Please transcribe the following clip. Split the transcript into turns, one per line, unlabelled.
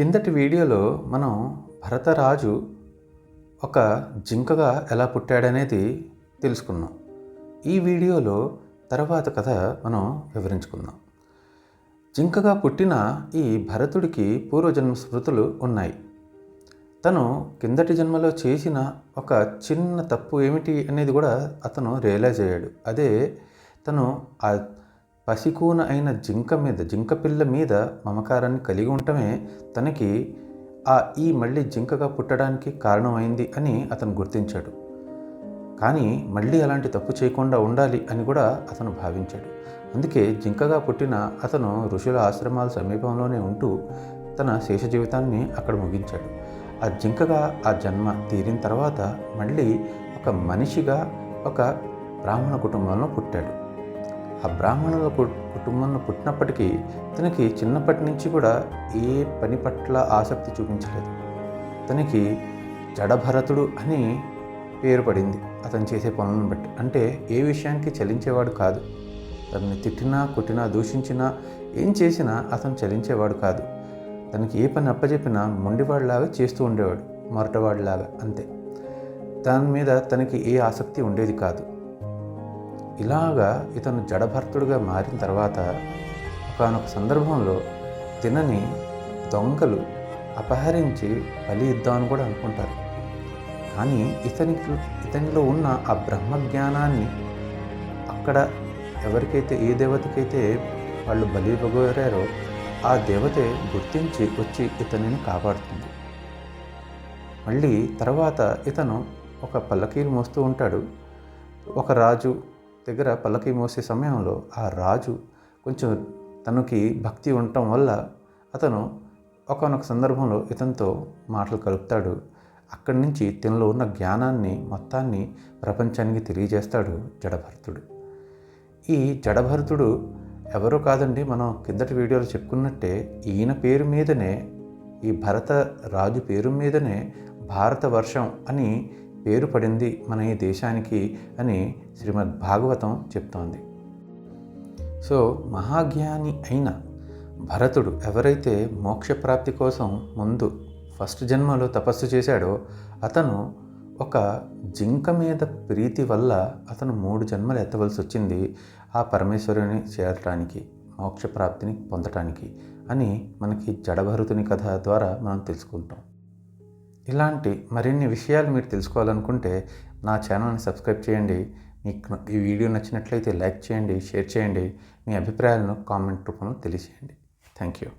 కిందటి వీడియోలో మనం భరతరాజు ఒక జింకగా ఎలా పుట్టాడనేది తెలుసుకున్నాం. ఈ వీడియోలో తర్వాత కథ మనం వివరించుకుందాం. జింకగా పుట్టిన ఈ భరతుడికి పూర్వజన్మ స్మృతులు ఉన్నాయి. తను కిందటి జన్మలో చేసిన ఒక చిన్న తప్పు ఏమిటి అనేది కూడా అతను రియలైజ్ అయ్యాడు. అదే తను పసికూన అయిన జింక మీద జింక పిల్ల మీద మమకారాన్ని కలిగి ఉండటమే తనకి ఆ ఈ మళ్ళీ జింకగా పుట్టడానికి కారణమైంది అని అతను గుర్తించాడు. కానీ మళ్ళీ అలాంటి తప్పు చేయకుండా ఉండాలి అని కూడా అతను భావించాడు. అందుకే జింకగా పుట్టిన అతను ఋషుల ఆశ్రమాల సమీపంలోనే ఉంటూ తన శేష జీవితాన్ని అక్కడ ముగించాడు. ఆ జింకగా ఆ జన్మ తీరిన తర్వాత మళ్ళీ ఒక మనిషిగా ఒక బ్రాహ్మణ కుటుంబంలో పుట్టాడు. ఆ బ్రాహ్మణుల కుటుంబంలో పుట్టినప్పటికీ తనకి చిన్నప్పటి నుంచి కూడా ఏ పని పట్ల ఆసక్తి చూపించలేదు. తనకి జడభరతుడు అని పేరు పడింది. అతను చేసే పనులను బట్టి. అంటే ఏ విషయానికి చలించేవాడు కాదు. తనని తిట్టినా కొట్టినా దూషించినా ఏం చేసినా అతను చలించేవాడు కాదు. తనకి ఏ పని అప్పచెప్పినా మొండివాడిలాగా చేస్తూ ఉండేవాడు. మొరటవాడిలాగా అంతే. దాని మీద తనకి ఏ ఆసక్తి ఉండేది కాదు. ఇలాగా ఇతను జడభర్తుడుగా మారిన తర్వాత ఒకానొక సందర్భంలో తినని దొంగలు అపహరించి బలి ఇద్దామని కూడా అనుకుంటారు. కానీ ఇతనికి ఇతనిలో ఉన్న ఆ బ్రహ్మజ్ఞానాన్ని అక్కడ ఎవరికైతే ఏ దేవతకైతే వాళ్ళు బలి ఇవ్వగోరారో ఆ దేవతే గుర్తించి వచ్చి ఇతనిని కాపాడుతుంది. మళ్ళీ తర్వాత ఇతను ఒక పల్లకీలు మోస్తూ ఉంటాడు. ఒక రాజు దగ్గర పల్లకీ మోసే సమయంలో ఆ రాజు కొంచెం తనకి భక్తి ఉండటం వల్ల అతను ఒకనొక సందర్భంలో ఇతనితో మాటలు కలుపుతాడు. అక్కడి నుంచి తనలో ఉన్న జ్ఞానాన్ని మొత్తాన్ని ప్రపంచానికి తెలియజేస్తాడు జడభరతుడు. ఈ జడభరతుడు ఎవరో కాదండి మనం కిందటి వీడియోలో చెప్పుకున్నట్టే ఈయన పేరు మీదనే ఈ భరత రాజు పేరు మీదనే భారత వర్షం అని పేరు పడింది మన ఈ దేశానికి అని శ్రీమద్ భాగవతం చెప్తోంది. సో మహాజ్ఞాని అయిన భరతుడు ఎవరైతే మోక్షప్రాప్తి కోసం ముందు ఫస్ట్ జన్మలో తపస్సు చేశాడో అతను ఒక జింక మీద ప్రీతి వల్ల అతను మూడు జన్మలు ఎత్తవలసి వచ్చింది ఆ పరమేశ్వరుని చేరటానికి మోక్షప్రాప్తిని పొందటానికి అని మనకి జడభరుతుని కథ ద్వారా మనం తెలుసుకుంటాం. ఇలాంటి మరిన్ని విషయాలు మీరు తెలుసుకోవాలనుకుంటే నా ఛానల్ని సబ్స్క్రైబ్ చేయండి. మీకు ఈ వీడియో నచ్చినట్లయితే లైక్ చేయండి షేర్ చేయండి. మీ అభిప్రాయాలను కామెంట్ రూపంలో తెలియజేయండి. Thank you.